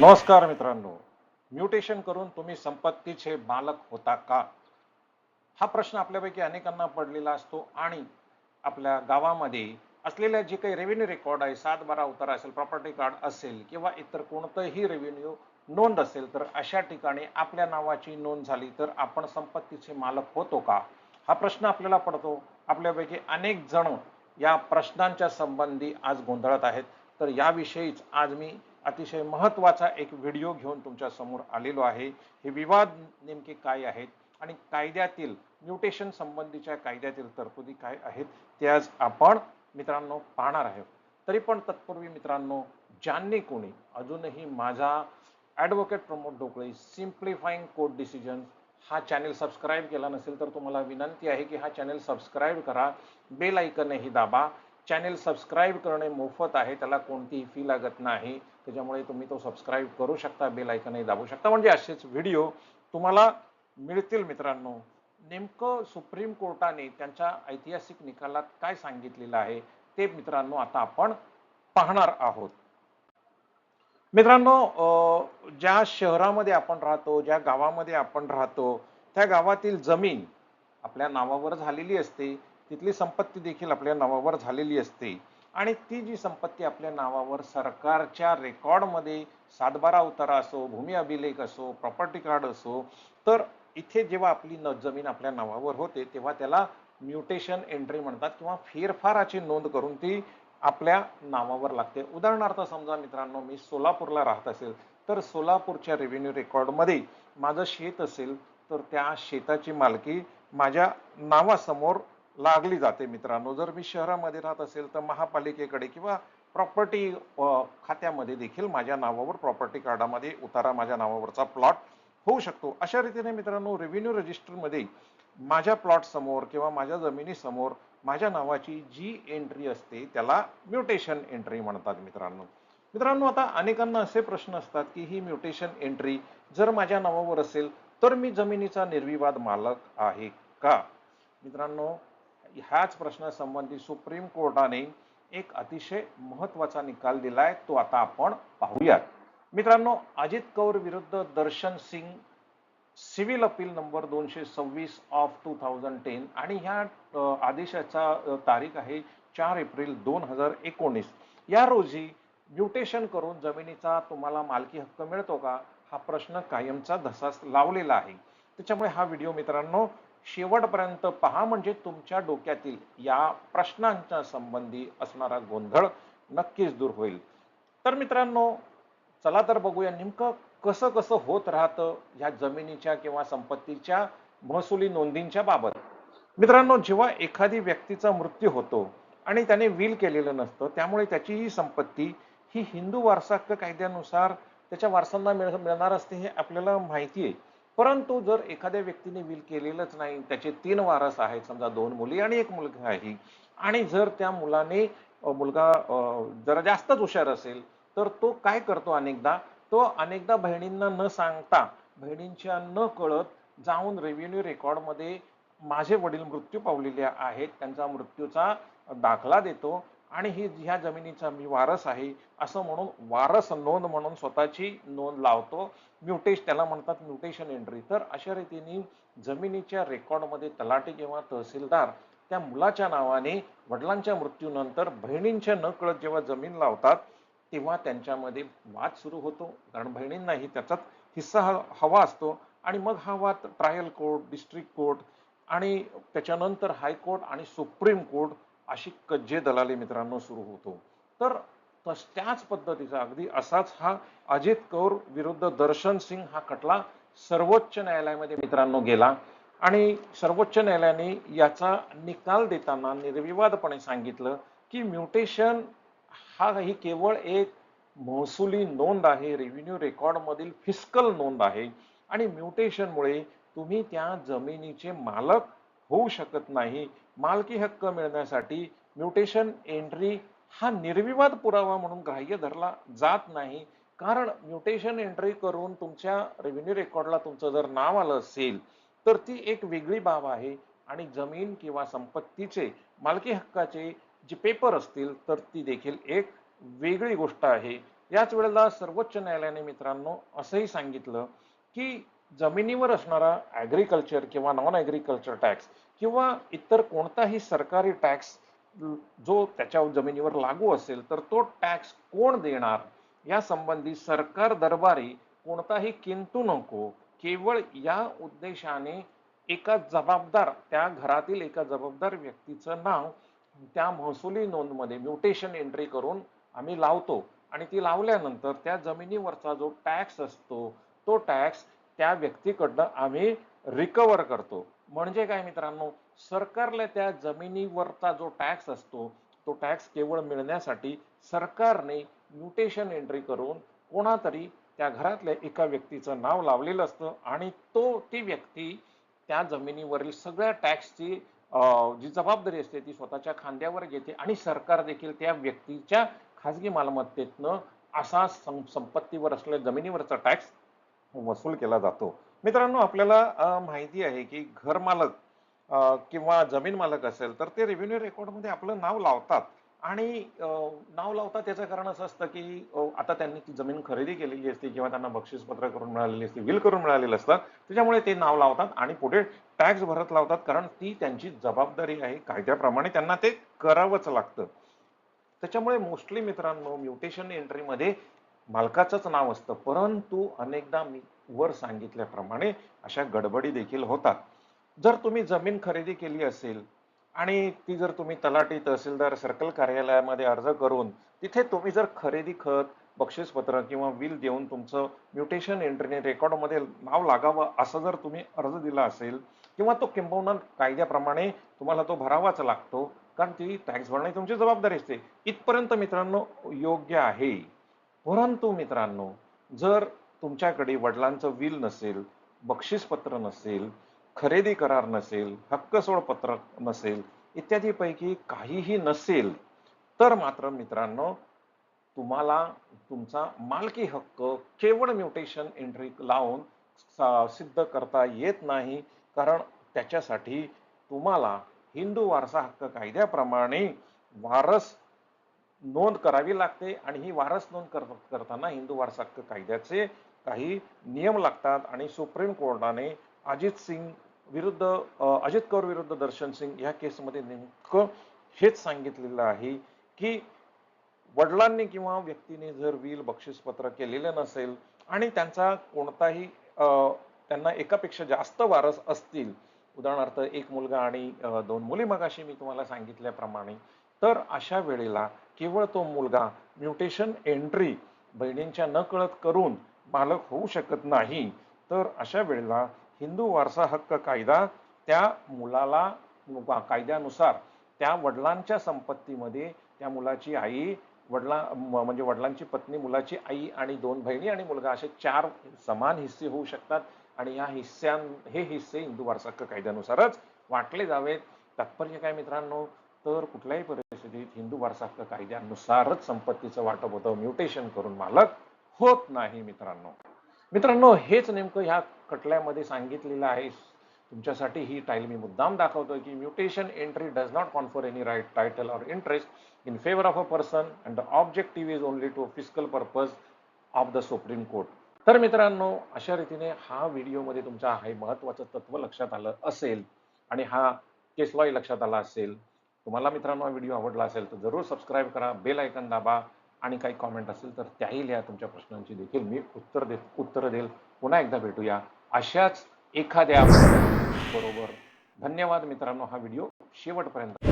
नमस्कार मित्रांनो. म्युटेशन करून तुम्ही संपत्तीचे मालक होता का? हा प्रश्न आपल्यापैकी अनेकांना पडलेला असतो आणि आपल्या गावामध्ये असलेल्या जे काही रेव्हेन्यू रेकॉर्ड आहे सात बारा उतारा असेल प्रॉपर्टी कार्ड असेल किंवा इतर कोणतंही रेव्हेन्यू नोंद असेल तर अशा ठिकाणी आपल्या नावाची नोंद झाली तर आपण संपत्तीचे मालक होतो का? हा प्रश्न आपल्याला पडतो. आपल्यापैकी अनेक जण या प्रश्नांच्या संबंधी आज गोंधळत आहेत. तर याविषयीच आज मी अतिशय महत्त्वाचा एक व्हिडिओ घेऊन तुमच्यासमोर आलेलो आहे. हे विवाद नेमके काय आहेत आणि कायद्यातील म्युटेशन संबंधीच्या कायद्यातील तरतुदी काय आहेत ते आज आपण मित्रांनो पाहणार आहोत. तरी पण तत्पूर्वी मित्रांनो ज्यांनी कोणी अजूनही माझा advocate Pramod Dhokale simplifying court decision हा चॅनेल सबस्क्राईब केला नसेल तर तुम्हाला विनंती आहे की हा चॅनेल सबस्क्राईब करा. बेल ऐकनही दाबा. चॅनेल सबस्क्राईब करणे मोफत आहे. त्याला कोणतीही फी लागत नाही. त्याच्यामुळे तुम्ही तो सबस्क्राईब करू शकता. बेल ऐकनही दाबू शकता. म्हणजे असेच व्हिडिओ तुम्हाला मिळतील मित्रांनो. नेमकं सुप्रीम कोर्टाने त्यांच्या ऐतिहासिक निकालात काय सांगितलेलं आहे ते मित्रांनो आता आपण पाहणार आहोत. मित्रांनो ज्या शहरामध्ये आपण राहतो ज्या गावामध्ये आपण राहतो त्या गावातील जमीन आपल्या नावावर झालेली असते. तिथली संपत्ती देखील आपल्या नावावर झालेली असते. आणि ती जी संपत्ती आपल्या नावावर सरकारच्या रेकॉर्डमध्ये सातबारा उतारा असो भूमी अभिलेख असो प्रॉपर्टी कार्ड असो तर इथे जेव्हा आपली न जमीन आपल्या नावावर होते तेव्हा त्याला म्युटेशन एंट्री म्हणतात किंवा फेरफाराची नोंद करून ती आपल्या नावावर लागते. उदाहरणार्थ समजा मित्रांनो मी सोलापूरला राहत असेल तर सोलापूरच्या रेव्हेन्यू रेकॉर्डमध्ये माझं शेत असेल तर त्या शेताची मालकी माझ्या नावासमोर लागली जाते मित्रांनो. जर मी शहरामध्ये राहत असेल तर महापालिकेकडे किंवा प्रॉपर्टी खात्यामध्ये देखील माझ्या नावावर प्रॉपर्टी कार्डामध्ये उतारा माझ्या नावावरचा प्लॉट होऊ शकतो. अशा रीतीने मित्रांनो रेव्हेन्यू रजिस्टरमध्ये माझ्या प्लॉट समोर किंवा माझ्या जमिनीसमोर माझ्या नावाची जी एंट्री असते त्याला म्युटेशन एंट्री म्हणतात मित्रांनो. मित्रांनो आता अनेकांना असे प्रश्न असतात की ही म्युटेशन एंट्री जर माझ्या नावावर असेल तर मी जमिनीचा निर्विवाद मालक आहे का? मित्रांनो ह्याच प्रश्नासंबंधी सुप्रीम कोर्टाने एक अतिशय महत्त्वाचा निकाल दिलाय तो आता आपण पाहूयात. मित्रांनो अजित कौर विरुद्ध Darshan Singh civil appeal number दोनशे सव्वीस ऑफ टू थाउजंड टेन आणि ह्या आदेशाचा तारीख आहे चार एप्रिल दोन हजार एकोणीस. या रोजी म्युटेशन करून जमिनीचा तुम्हाला मालकी हक्क मिळतो का? हा प्रश्न कायमचा धसास लावलेला आहे. त्याच्यामुळे हा व्हिडिओ मित्रांनो शेवटपर्यंत पहा म्हणजे तुमच्या डोक्यातील या प्रश्नांच्या संबंधी असणारा गोंधळ नक्कीच दूर होईल. तर मित्रांनो चला तर बघूया नेमकं कसं कसं होत राहतं ह्या जमिनीच्या किंवा संपत्तीच्या महसुली नोंदींच्या बाबत. मित्रांनो जेव्हा एखादी व्यक्तीचा मृत्यू होतो आणि त्याने विल केलेलं नसतं त्यामुळे त्याची ही संपत्ती ही हिंदू वारसा कायद्यानुसार त्याच्या वारसांना मिळ मिळणार असते हे आपल्याला माहिती आहे. परंतु जर एखाद्या व्यक्तीने विल केलेलंच नाही त्याचे तीन वारस आहेत समजा दोन मुली आणि एक मुलगा आहे आणि जर त्या मुलाने मुलगा जरा जास्तच हुशार असेल तर तो काय करतो अनेकदा? तो अनेकदा बहिणींना न सांगता बहिणींच्या न कळत जाऊन रेव्हेन्यू रेकॉर्डमध्ये माझे वडील मृत्यू पावलेले आहेत त्यांचा मृत्यूचा दाखला देतो आणि ही ह्या जमिनीचा मी वारस आहे असं म्हणून वारस नोंद म्हणून स्वतःची नोंद लावतो. म्युटेश त्याला म्हणतात म्युटेशन एंट्री. तर अशा रीतीने जमिनीच्या रेकॉर्डमध्ये तलाठी किंवा तहसीलदार त्या मुलाच्या नावाने वडिलांच्या मृत्यूनंतर बहिणींच्या नकळत जेव्हा जमीन लावतात तेव्हा त्यांच्यामध्ये वाद सुरू होतो. कारण बहिणींनाही त्याचा हिस्सा हवा असतो. आणि मग हा वाद ट्रायल कोर्ट डिस्ट्रिक्ट कोर्ट आणि त्याच्यानंतर हायकोर्ट आणि सुप्रीम कोर्ट अशी कज्जे दलाली मित्रांनो सुरू होतो. तर तस त्याच पद्धतीचा अगदी असाच हा अजित कौर विरुद्ध दर्शन सिंग हा खटला सर्वोच्च न्यायालयामध्ये मित्रांनो गेला. आणि सर्वोच्च न्यायालयाने याचा निकाल देताना निर्विवादपणे सांगितलं की म्युटेशन हा ही केवळ एक महसुली नोंद आहे रेव्हेन्यू रेकॉर्डमधील फिस्कल नोंद आहे. आणि म्युटेशनमुळे तुम्ही त्या जमिनीचे मालक होऊ शकत नाही मालकी हक्क मिळण्यासाठी म्युटेशन एंट्री हा निर्विवाद पुरावा म्हणून ग्राह्य धरला जात नाही. कारण म्युटेशन एंट्री करून तुमच्या रेव्हेन्यू रेकॉर्डला तुमचं जर नाव आलं असेल तर ती एक वेगळी बाब आहे. आणि जमीन किंवा संपत्तीचे मालकी हक्काचे जे पेपर असतील तर ती देखील एक वेगळी गोष्ट आहे. याच वेळेला सर्वोच्च न्यायालयाने मित्रांनो असंही सांगितलं की जमिनीवर असणारा ॲग्रिकल्चर किंवा नॉन ॲग्रिकल्चर टॅक्स किंवा इतर कोणताही सरकारी टॅक्स जो त्याच्या जमिनीवर लागू असेल तर तो टॅक्स कोण देणार? या संबंधी सरकार दरबारी कोणताही किंतू नको केवळ या उद्देशाने एका जबाबदार त्या घरातील एका जबाबदार व्यक्तीचं नाव त्या महसुली नोंदमध्ये म्युटेशन एंट्री करून आम्ही लावतो. आणि ती लावल्यानंतर त्या जमिनीवरचा जो टॅक्स असतो तो टॅक्स त्या व्यक्तीकडनं आम्ही रिकवर करतो. म्हणजे काय मित्रांनो सरकारला त्या जमिनीवरचा जो टॅक्स असतो तो टॅक्स केवळ मिळण्यासाठी सरकारने म्युटेशन एंट्री करून कोणातरी त्या घरातल्या एका व्यक्तीचं नाव लावलेलं असतं आणि तो ती व्यक्ती त्या जमिनीवरील सगळ्या टॅक्सची जी जबाबदारी असते ती स्वतःच्या खांद्यावर घेते आणि सरकार देखील त्या व्यक्तीच्या खाजगी मालमत्तेतनं असा सं- संपत्तीवर असलेल्या जमिनीवरचा टॅक्स वसूल केला जातो. मित्रांनो आपल्याला माहिती आहे की घर मालक किंवा जमीन मालक असेल तर ते रेव्हेन्यू रेकॉर्डमध्ये आपलं नाव लावतात. आणि नाव लावतात त्याचं कारण असं असतं की आता त्यांनी ती जमीन खरेदी केलेली असते किंवा त्यांना बक्षीसपत्र करून मिळालेली असते विल करून मिळालेलं असतं त्याच्यामुळे ते नाव लावतात आणि पुढे टॅक्स भरत लावतात कारण ती त्यांची जबाबदारी आहे. कायद्याप्रमाणे त्यांना ते करावंच लागतं. त्याच्यामुळे मोस्टली मित्रांनो म्युटेशन एंट्रीमध्ये मालकाचंच नाव असतं. परंतु अनेकदा मी वर सांगितल्याप्रमाणे अशा गडबडी देखील होतात. जर तुम्ही जमीन खरेदी केली असेल आणि ती जर तुम्ही तलाठी तहसीलदार सर्कल कार्यालयामध्ये अर्ज करून तिथे तुम्ही जर खरेदी खत बक्षीसपत्र किंवा बिल देऊन तुमचं म्युटेशन एंट्रीने रेकॉर्डमध्ये नाव लागावं असं जर तुम्ही अर्ज दिला असेल किंवा तो किंबहुना कायद्याप्रमाणे तुम्हाला तो भरावाच लागतो कारण ती टॅक्स भरणे तुमची जबाबदारी असते. इथपर्यंत मित्रांनो योग्य आहे. परंतु मित्रांनो जर तुमच्याकडे वडिलांचं विल नसेल बक्षीसपत्र नसेल खरेदी करार नसेल हक्कसोड पत्र नसेल इत्यादीपैकी काहीही नसेल तर मात्र मित्रांनो तुम्हाला तुमचा मालकी हक्क केवळ म्युटेशन एंट्री लावून सा- सिद्ध करता येत नाही. कारण त्याच्यासाठी तुम्हाला हिंदू वारसा हक्क कायद्याप्रमाणे वारस नोंद करावी लागते आणि ही वारस नोंद कर करताना हिंदू वारसा हक्क कायद्याचे काही नियम लागतात आणि सुप्रीम कोर्टाने अजित सिंग विरुद्ध अजित कौर विरुद्ध दर्शन सिंग या केसमध्ये नेमकं हेच सांगितलेलं आहे की वडिलांनी किंवा व्यक्तीने जर विल बक्षीसपत्र केलेलं नसेल आणि त्यांचा कोणताही त्यांना एकापेक्षा जास्त वारस असतील उदाहरणार्थ एक मुलगा आणि दोन मुली मगाशी मी तुम्हाला सांगितल्याप्रमाणे तर अशा वेळेला केवळ तो मुलगा म्युटेशन एंट्री बहिणींच्या नकळत करून बालक होऊ शकत नाही. तर अशा वेळेला हिंदू वारसा हक्क कायदा त्या मुलाला कायद्यानुसार त्या वडिलांच्या संपत्तीमध्ये त्या मुलाची आई वडिला म्हणजे वडिलांची पत्नी मुलाची आई आणि दोन बहिणी आणि मुलगा असे चार समान हिस्से होऊ शकतात. आणि या हिस्स्यां हे हिस्से हिंदू वारसा हक्क कायद्यानुसारच वाटले जावेत. तात्पर्य काय मित्रांनो? तर कुठल्याही परिस्थितीत हिंदू वारसाहक्क कायद्यानुसारच संपत्तीचं वाटप होतं. म्युटेशन करून मालक होत नाही मित्रांनो. मित्रांनो हेच नेमकं ह्या खटल्यामध्ये सांगितलेलं आहे. तुमच्यासाठी ही टाईल मी मुद्दाम दाखवतोय की mutation entry does not confer any right title or interest in favour of a person and the objective is only to physical purpose of the Supreme Court. तर मित्रांनो अशा रीतीने हा व्हिडिओमध्ये तुमच्या हे महत्वाचं तत्व लक्षात आलं असेल आणि हा केस लॉय लक्षात आला असेल तुम्हाला मित्रांनो हा व्हिडिओ आवडला असेल तर जरूर सबस्क्राईब करा बेल ऐकन दाबा आणि काही कॉमेंट असेल तर त्याही लिहा तुमच्या प्रश्नांची देखील. मी उत्तर दे उत्तर देईल. पुन्हा एकदा भेटूया. अशाच एखाद्या बरोबर. धन्यवाद मित्रांनो हा व्हिडिओ शेवटपर्यंत.